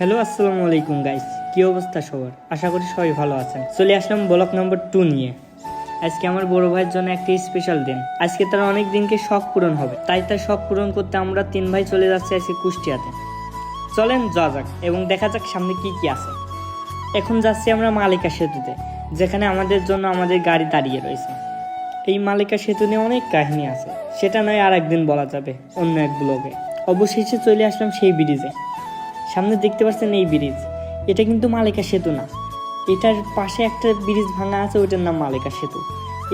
Hello আসসালামু আলাইকুম guys কি অবস্থা সবার? আশা করি সবাই ভালো আছেন। চলে আসলাম ব্লক নম্বর টু নিয়ে। আজকে আমার বড় ভাইয়ের জন্য একটা স্পেশাল দিন। আজকে তার অনেক দিনকে শখ পূরণ হবে। তাই তার শখ পূরণ করতে আমরা তিন ভাই চলে যাচ্ছি আজকে কুষ্টিয়াতে। চলেন, যাওয়া যাক এবং দেখা যাক সামনে কি কি আছে। এখন যাচ্ছি আমরা মালিকা সেতুতে, যেখানে আমাদের জন্য আমাদের গাড়ি দাঁড়িয়ে রয়েছে। এই মালিকা সেতু নিয়ে অনেক কাহিনী আছে। সেটা নয় আর একদিন বলা যাবে অন্য এক ব্লগে অবশেষে চলে আসলাম সেই ব্রিজে। সামনে দেখতে পাচ্ছেন এই ব্রিজ। এটা কিন্তু মালিকা সেতু না। এটার পাশে একটা ব্রিজ ভাঙা আছে ওইটার নাম মালিকা সেতু।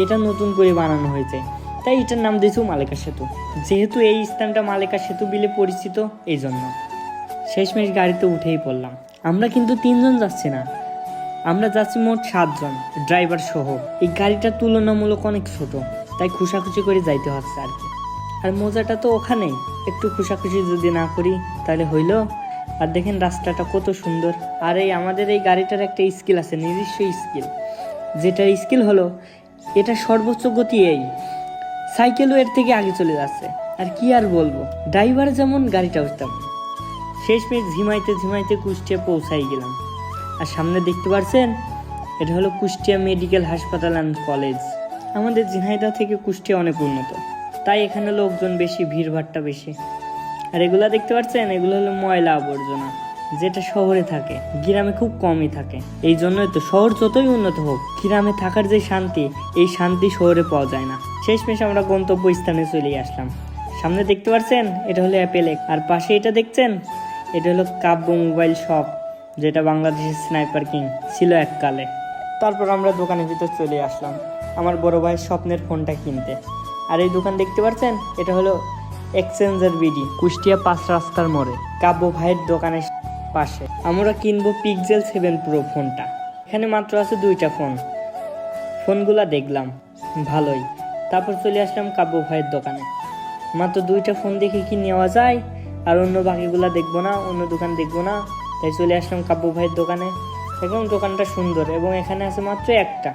এটা নতুন করে বানানো হয়েছে। তাই এটার নাম দিয়েছে মালিকা সেতু। যেহেতু এই স্থানটা মালিকা সেতু বিলে পরিচিত এই জন্য শেষমেশ গাড়িতে উঠেই পড়লাম। আমরা কিন্তু তিনজন যাচ্ছি না। আমরা যাচ্ছি মোট সাতজন, ড্রাইভার সহ। এই গাড়িটা তুলনামূলক অনেক ছোট, তাই খুশাখুশি করে যাইতে হচ্ছে আর কি। আর মজাটা তো ওখানেই। একটু খুশাখুশি যদি না করি, তাহলে হইল আর দেখেন রাস্তাটা কত সুন্দর। আর এই আমাদের এই গাড়িটার একটা স্কিল আছে, নিজস্ব স্কিল। যেটা স্কিল হলো, এটা সর্বোচ্চ গতি এই। সাইকেলও এর থেকে আগে চলে যাচ্ছে। আর কি আর বলব? ড্রাইভার যেমন গাড়িটাও তেমন। শেষমেশ ঝিমাইতে ঝিমাইতে কুষ্টিয়া পৌঁছাই গেলাম। আর সামনে দেখতে পারছেন, এটা হলো কুষ্টিয়া মেডিকেল হাসপাতাল অ্যান্ড কলেজ। আমাদের ঝিনাইদহ থেকে কুষ্টিয়া অনেক উন্নত। তাই এখানে লোকজন বেশি ভিড়ভাট্টা বেশি। আর এগুলা দেখতে পাচ্ছেন? এগুলো হলো ময়লা আবর্জনা, যেটা শহরে থাকে, গ্রামে খুব কমই থাকে। এই জন্যই তো শহর যতই উন্নত হোক, গ্রামে থাকার যে শান্তি, এই শান্তি শহরে পাওয়া যায় না। শেষমেশ আমরা গন্তব্য স্থানে চলে আসলাম। সামনে দেখতে পাচ্ছেন? এটা হলো অ্যাপেলেক আর পাশে এটা দেখছেন? এটা হলো কাব্য মোবাইল শপ, যেটা বাংলাদেশের স্নাইপার কিং ছিল এককালে। তারপর আমরা দোকানের ভিতর চলে আসলাম, আমার বড় ভাইয়ের স্বপ্নের ফোনটা কিনতে। আর এই দোকান দেখতে পাচ্ছেন? এটা হলো এক্সচেঞ্জার বিডি। কুষ্টিয়া পাঁচ রাস্তার মোড়ে। কাব্য ভাইয়ের দোকানের পাশে। আমরা কিনবো পিকজেল সেভেন প্রো ফোনটা। এখানে মাত্র আছে দুইটা ফোন। ফোনগুলা দেখলাম। ভালোই। তারপর চলে আসলাম কাব্য ভাইয়ের দোকানে। মাত্র দুইটা ফোন দেখে কি নেওয়া যায়? আর অন্য বাকিগুলা দেখব না অন্য দোকান দেখব না। তাই চলে আসলাম কাব্য ভাইয়ের দোকানে। এবং দোকানটা সুন্দর এবং এখানে আছে মাত্র একটা।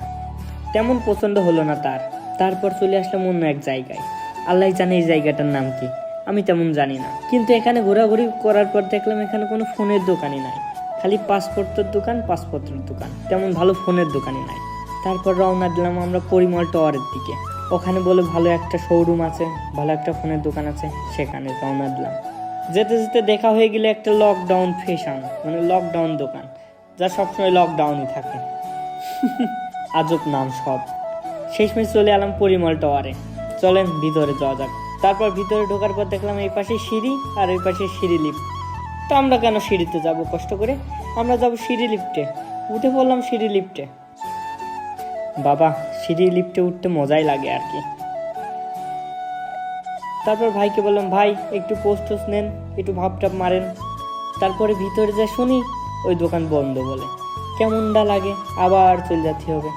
তেমন পছন্দ হলো না তার। তারপর চলে আসলাম অন্য এক জায়গায়। আল্লাহ জানে এই জায়গাটার নাম কি। আমি তেমন জানি না। কিন্তু এখানে ঘোরাঘুরি করার পর দেখলাম এখানে কোনো ফোনের দোকানই নাই। খালি পাসপোর্টের দোকান পাসপোর্টের দোকান। তেমন ভালো ফোনের দোকানই নাই। তারপর রওনা দিলাম আমরা পরিমল টাওয়ারের দিকে। ওখানে বলে ভালো একটা শোরুম আছে, ভালো একটা ফোনের দোকান আছে, সেখানে রওনা দিলাম। যেতে যেতে দেখা হয়ে গেলে একটা লকডাউন ফ্যাশন মানে লকডাউন দোকান, যা সবসময় লকডাউনই থাকে। আজব নাম সব। শেষমেশ চলে এলাম পরিমল টাওয়ারে। চলেন ভিতরে যাওয়া যাক। তারপর ভিতরে ঢোকার পর দেখলাম এই পাশে সিঁড়ি আর ওই পাশে সিঁড়ি লিফট তো আমরা কেন সিঁড়িতে যাব কষ্ট করে? আমরা যাব সিঁড়ি লিফটে উঠে পড়লাম সিঁড়ি লিফটে বাবা, সিঁড়ি লিফটে উঠতে মজাই লাগে আর কি। তারপর ভাইকে বললাম, ভাই, একটু পোস্ট নেন, একটু ভাবটাপ মারেন। তারপরে ভিতরে যা শুনি, ওই দোকান বন্ধ বলে। কেমনটা লাগে? আবার চলে যেতে হবে।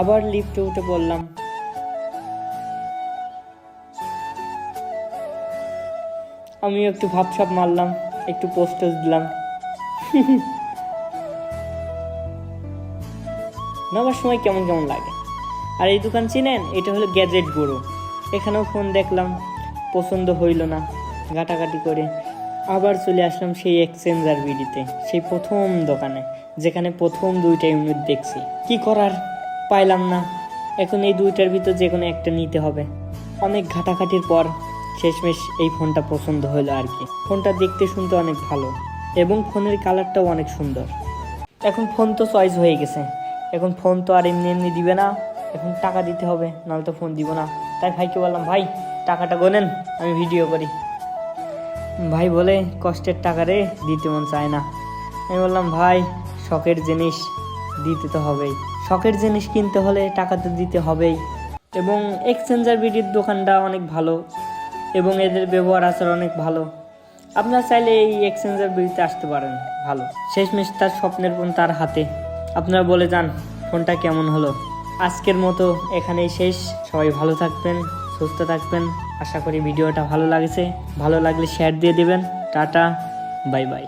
আবার লিফটে উঠে পড়লাম। আমি একটু ভাবসাপ মারলাম, একটু পোস্ট টোস্ট দিলাম। নেওয়ার সময় কেমন কেমন লাগে? আর এই দোকান চিনেন? এটা হলো গ্যাজেট গুরু। এখানেও ফোন দেখলাম, পছন্দ হইল না, ঘাটাঘাটি করে। আবার চলে আসলাম সেই এক্সচেঞ্জার বিডিতে, সেই প্রথম দোকানে, যেখানে প্রথম দুইটা ইউনিট দেখছি। কি করার? পাইলাম না। এখন এই দুইটার ভিতর যে কোনো একটা নিতে হবে। অনেক ঘাটাঘাটির পর শেষমেশ এই ফোনটা পছন্দ হলো আর কি। ফোনটা দেখতে শুনতে অনেক ভালো এবং ফোনের কালারটাও অনেক সুন্দর। এখন ফোন তো চয়েস হয়ে গেছে। এখন ফোন তো আর এমনি এমনি দিবে না। এখন টাকা দিতে হবে, নাহলে তো ফোন দিব না। তাই ভাইকে বললাম, ভাই, টাকাটা গোনেন, আমি ভিডিও করি। ভাই বলে, কষ্টের টাকা রে, দিতে মন চায় না। আমি বললাম, ভাই, শখের জিনিস দিতে তো হবেই। শখের জিনিস কিনতে হলে টাকা তো দিতে হবেই। এবং এক্সচেঞ্জার বিডির দোকানটা অনেক ভালো। এবং এদের ব্যবহার আচার অনেক ভালো। আপনার চাইলে এই এক্সচেঞ্জের বিরুদ্ধে আসতে পারেন। ভালো। শেষমেশ তার স্বপ্নের ফোন তার হাতে। আপনারা বলে যান, ফোনটা কেমন হলো? আজকের মতো এখানেই শেষ। সবাই ভালো থাকবেন, সুস্থ থাকবেন। আশা করি ভিডিওটা ভালো লাগছে। ভালো লাগলে শেয়ার দিয়ে দেবেন। Tata bye bye